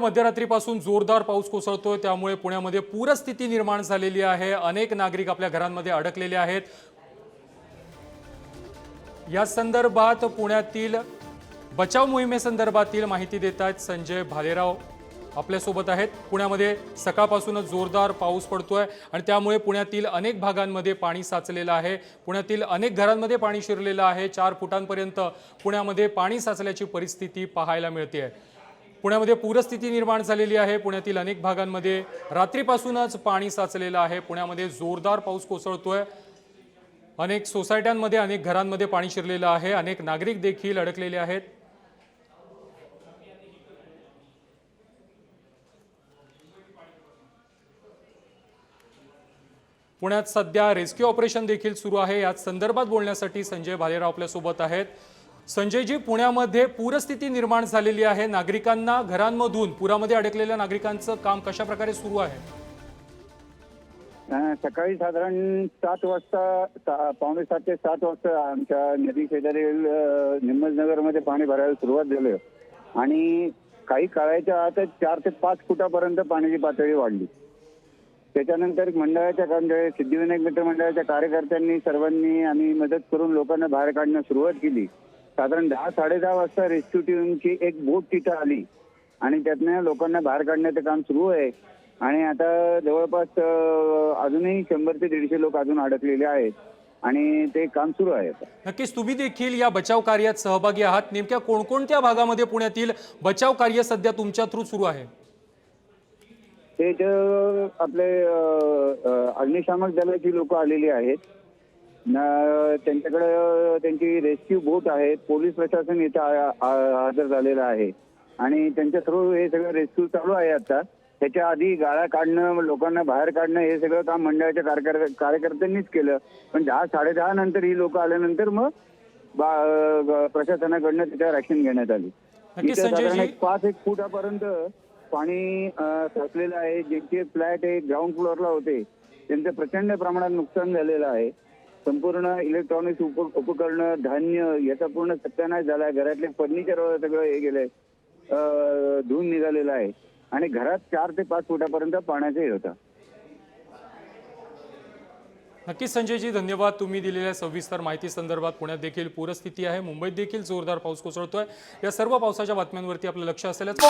मध्यरात्रीपासून जोरदार पाऊस कोसळतोय. त्यामुळे पुण्यामध्ये पूरस्थिती निर्माण झालेली आहे. अनेक नागरिक आपल्या घरांमध्ये अडकलेले आहेत. या संदर्भात पुण्यातील बचाव मोहिमेसंदर्भातील माहिती देत आहेत संजय भालेराव. आपल्यासोबत आहेत. पुण्यामध्ये सकाळपासूनच जोरदार पाऊस पडतोय आणि त्यामुळे पुण्यातील अनेक भागांमध्ये पाणी साचलेलं आहे. पुण्यातील अनेक घरांमध्ये पाणी शिरलेलं आहे. चार फुटांपर्यंत पुण्यामध्ये पाणी साचल्याची परिस्थिती पाहायला मिळते आहे पुण्यामध्ये पूरस्थिती निर्माण झालेली आहे. पुण्यातील अनेक भागांमध्ये रात्रीपासूनच पाणी साचलेलं आहे. पुण्यामध्ये जोरदार पाऊस कोसळतोय. अनेक सोसायट्यांमध्ये अनेक घरांमध्ये पाणी शिरलेलं आहे. अनेक नागरिक देखील अडकलेले आहेत. पुण्यात सध्या रेस्क्यू ऑपरेशन देखील सुरू आहे. याच संदर्भात बोलण्यासाठी संजय भालेराव आपल्यासोबत आहेत. संजयजी पुण्यामध्ये पूरस्थिती निर्माण झालेली आहे. नागरिकांना घरांमधून पुरामध्ये अडकलेल्या नागरिकांचं काम कशा प्रकारे सुरू आहे? सकाळी साधारण सात वाजता पावणे सात ते सात वाजता आमच्या नदी शेजारील निमजनगरमध्ये पाणी भरायला सुरुवात झाली. आणि काही काळाच्या आतच चार ते पाच फुटापर्यंत पाण्याची पातळी वाढली. त्याच्यानंतर मंडळाच्या म्हणजे सिद्धिविनायक मित्र मंडळाच्या कार्यकर्त्यांनी सर्वांनी आम्ही मदत करून लोकांना बाहेर काढण्यास सुरुवात केली. साधारण दहा साडेदहा वाजता रेस्क्यू टीमची एक बोट तिथं आली. आणि त्यातनं लोकांना बाहेर काढण्याचं काम सुरू आहे. आणि आता जवळपास अजूनही शंभर ते दीडशे लोक अजून अडकलेले आहेत. आणि ते काम सुरू आहे नक्कीच तुम्ही देखील या बचाव कार्यात सहभागी आहात. नेमक्या कोणकोणत्या भागामध्ये पुण्यातील बचाव कार्य सध्या तुमच्या थ्रू सुरू आहे? ते आपले अग्निशामक दलाची लोक आलेली आहेत. त्यांच्याकडे त्यांची रेस्क्यू बोट आहे. पोलीस प्रशासन इथं हजर झालेलं आहे. आणि त्यांच्या थ्रू हे सगळं रेस्क्यू चालू आहे आता. त्याच्या आधी गाळा काढणं लोकांना बाहेर काढणं हे सगळं काम मंडळाच्या कार्यकर- कार्यकर्त्यांनीच केलं. पण दहा साडेदहा नंतर ही लोक आल्यानंतर मग प्रशासनाकडनं त्याच्यावर ऍक्शन घेण्यात आली. साधारण. एक पाच एक फुटापर्यंत पाणी साचलेलं आहे. ज्यांचे फ्लॅट आहे ग्राउंड फ्लोअरला होते. त्यांचं प्रचंड प्रमाणात नुकसान झालेलं आहे. संपूर्ण इलेक्ट्रॉनिक्स उप उपकरणं धान्य याचा पूर्ण सत्यानाश झाला आहे. घरातले फर्निचर सगळं हे गेलंय. धुवून निघालेलं आहे. आणि घरात चार ते पाच फुटापर्यंत पाण्याचा हे होता. नक्कीच संजयजी धन्यवाद. तुम्ही दिलेल्या सविस्तर माहिती संदर्भात पुण्यात देखील पूरस्थिती आहे. मुंबईत देखील जोरदार पाऊस कोसळतोय. या सर्व पावसाच्या बातम्यांवरती आपलं लक्ष असेलच.